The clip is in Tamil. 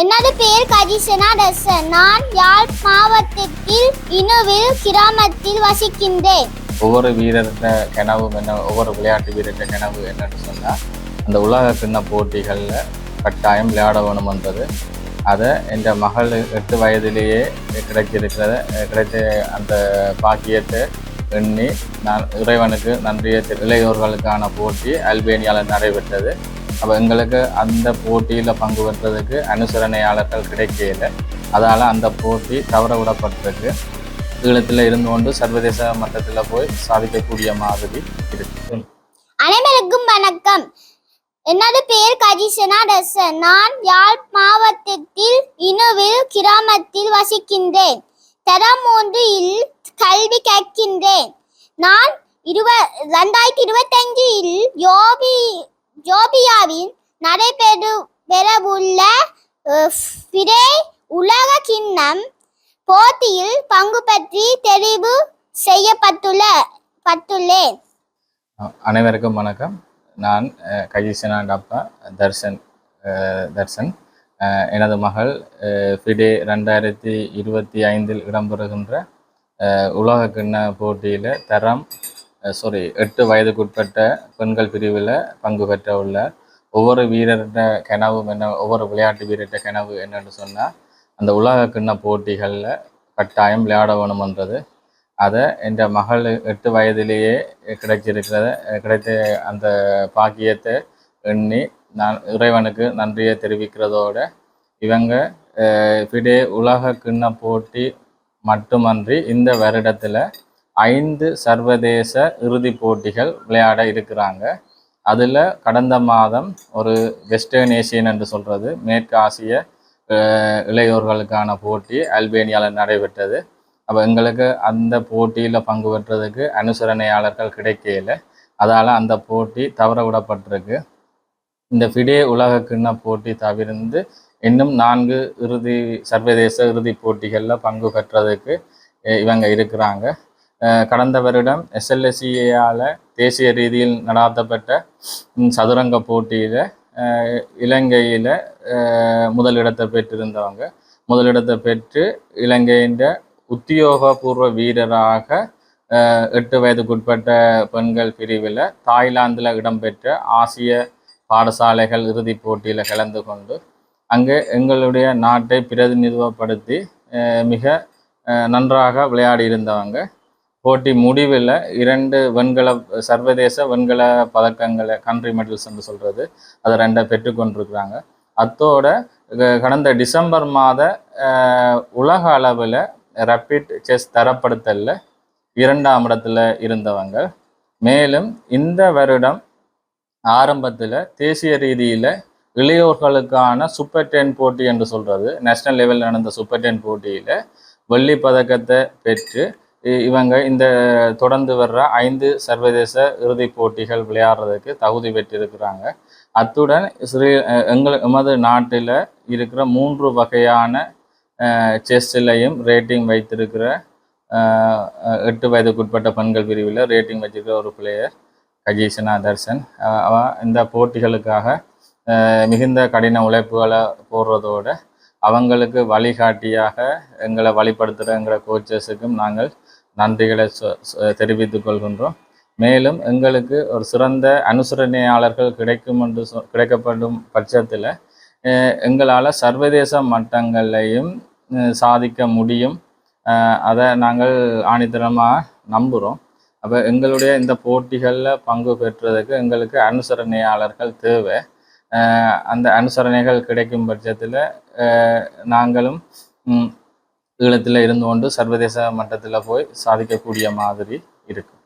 எனது பெயர் கஜிசனா டசன். நான் யாழ் மாவட்டத்தில் இனுவில் கிராமத்தில் வசிக்கின்றேன். ஒவ்வொரு வீரர்கிட்ட கனவு என்ன ஒவ்வொரு விளையாட்டு வீரர்கிட்ட கனவு என்னன்னு சொன்னால் அந்த உலக கிண்ண போட்டிகளில் கட்டாயம் விளையாட வேணுமென்றது அதை என்ற மகள் எட்டு வயதிலேயே கிடைச்சிருக்கிறத கிடைத்த அந்த பாக்கியத்தை எண்ணி நான் இறைவனுக்கு நன்றியை இளையோர்களுக்கான போட்டி அல்பேனியாவில் நடைபெற்றது. அப்போ எங்களுக்கு அந்த போட்டியில் பங்கு பெற்றதுக்கு அனுசரணையாளர்கள் கிடைக்கல. அதால் அந்த போட்டி தவற விடப்பட்டிருக்கு. ஈழத்தில் இருந்து கொண்டு சர்வதேச மட்டத்தில் போய் சாதிக்கக்கூடிய மாதிரி இருக்கு. அனைவருக்கும் வணக்கம். எனது பெயர் கஜிசனா டசன். நான் யாழ் மாவட்டத்தில் இனுவில் கிராமத்தில் வசிக்கின்றேன். தரம் மூன்றில் கல்வி கற்கின்றேன். நான் இருவ ரெண்டாயிரத்தி இருபத்தஞ்சில் யோபி ஜோபியாவில் நடைபெறு பெறவுள்ள ஃபிடே உலக கிண்ணம் போட்டியில் பங்கு பற்றி தெரிவு செய்யப்பட்டுள்ள பட்டுள்ளேன். அனைவருக்கும் வணக்கம். நான் அஹ், கஜிசனா டாப்பா தர்ஷன் தர்ஷன் எனது மகள் ஃபிடே ரெண்டாயிரத்தி இருபத்தி ஐந்தில் இடம்பெறுகின்ற உலக கிண்ண போட்டியில் தரம் சாரி எட்டு வயதுக்குட்பட்ட பெண்கள் பிரிவில் பங்கு பெற்ற உள்ள ஒவ்வொரு வீரர்கிட்ட கனவும் என்ன ஒவ்வொரு விளையாட்டு வீரர்கிட்ட கனவு என்னன்னு சொன்னால் அந்த உலக கிண்ண போட்டிகளில் கட்டாயம் விளையாட வேணுமன்றது அதை என் மகள் எட்டு வயதிலேயே கிடைச்சிருக்கிறத கிடைத்த அந்த பாக்கியத்தை எண்ணி நான் இறைவனுக்கு நன்றியை தெரிவிக்கிறதோடு இவங்க ஃபிடே உலக கிண்ண போட்டி மட்டுமன்றி இந்த வருடத்தில் ஐந்து சர்வதேச இறுதிப் போட்டிகள் விளையாட இருக்கிறாங்க. அதில் கடந்த மாதம் ஒரு வெஸ்டர்ன் ஏசியன் என்று சொல்கிறது மேற்கு ஆசிய இளையோர்களுக்கான போட்டி அல்பேனியாவில் நடைபெற்றது. அப்போ எங்களுக்கு அந்த போட்டியில் பங்கு பெற்றதுக்கு அனுசரணையாளர்கள் கிடைக்கல. அதால் அந்த போட்டி தவற விடப்பட்டிருக்கு. இந்த ஃபிடே உலக கிண்ண போட்டி தவிர்ந்து இன்னும் நான்கு இறுதி சர்வதேச இறுதிப் போட்டிகளில் பங்கு பெற்றதுக்கு இவங்க இருக்கிறாங்க. கடந்த வருடம் எஸ்எல்எஸ்சியால் தேசிய ரீதியில் நடாத்தப்பட்ட சதுரங்க போட்டியில் இலங்கையில் முதலிடத்தை பெற்றிருந்தவங்க. முதலிடத்தை பெற்று இலங்கையின் உத்தியோகபூர்வ வீரராக எட்டு வயதுக்குட்பட்ட பெண்கள் பிரிவில் தாய்லாந்தில் இடம்பெற்ற ஆசிய பாடசாலைகள் இறுதிப் போட்டியில் கலந்து கொண்டு அங்கே எங்களுடைய நாட்டை பிரதிநிதித்துவப்படுத்தி மிக நன்றாக விளையாடி இருந்தவங்க. போட்டி முடிவில் இரண்டு வெண்கல சர்வதேச வெண்கல பதக்கங்களை கண்ட்ரி மெடல்ஸ் என்று சொல்கிறது அதை ரெண்டை பெற்றுக்கொண்டிருக்கிறாங்க. அத்தோட க- கடந்த டிசம்பர் மாத உலக அளவில் ரப்பிட் செஸ் தரப்படுத்தலில் இரண்டாம் இடத்துல இருந்தவங்க. மேலும் இந்த வருடம் ஆரம்பத்தில் தேசிய ரீதியில் இளையோர்களுக்கான சூப்பர் டென் போட்டி என்று சொல்கிறது நேஷ்னல் லெவலில் நடந்த சூப்பர் டென் போட்டியில் வெள்ளி பதக்கத்தை பெற்று இவங்க இந்த தொடர்ந்து வர்ற ஐந்து சர்வதேச இறுதிப் போட்டிகள் விளையாடுறதுக்கு தகுதி பெற்றிருக்கிறாங்க. அத்துடன் ஸ்ரீ எங்கள் எமது நாட்டில் இருக்கிற மூன்று வகையான செஸ்லையும் ரேட்டிங் வைத்திருக்கிற எட்டு வயதுக்குட்பட்ட பெண்கள் பிரிவில் ரேட்டிங் வச்சிருக்கிற ஒரு பிளேயர் கஜீஷனா தர்சன். அவன் இந்த போட்டிகளுக்காக மிகுந்த கடின உழைப்புகளை போடுறதோட அவங்களுக்கு வழிகாட்டியாக எங்களை வழிபடுத்துகிற எங்களை கோச்சஸுக்கும் நாங்கள் நன்றிகளை தெரிவித்துக் கொள்கின்றோம். மேலும் எங்களுக்கு ஒரு சிறந்த அனுசரணையாளர்கள் கிடைக்கும் என்று சொ கிடைக்கப்படும் பட்சத்தில் எங்களால் சர்வதேச மட்டங்களையும் சாதிக்க முடியும். அதை நாங்கள் ஆணித்தனமாக நம்புகிறோம் அப்போ எங்களுடைய இந்த போட்டிகளில் பங்கு பெற்றதுக்கு எங்களுக்கு அனுசரணையாளர்கள் தேவை. அந்த அனுசரணைகள் கிடைக்கும் பட்சத்தில் நாங்களும் ஈழத்தில் இருந்து கொண்டு சர்வதேச மட்டத்தில் போய் சாதிக்கக்கூடிய மாதிரி இருக்கும்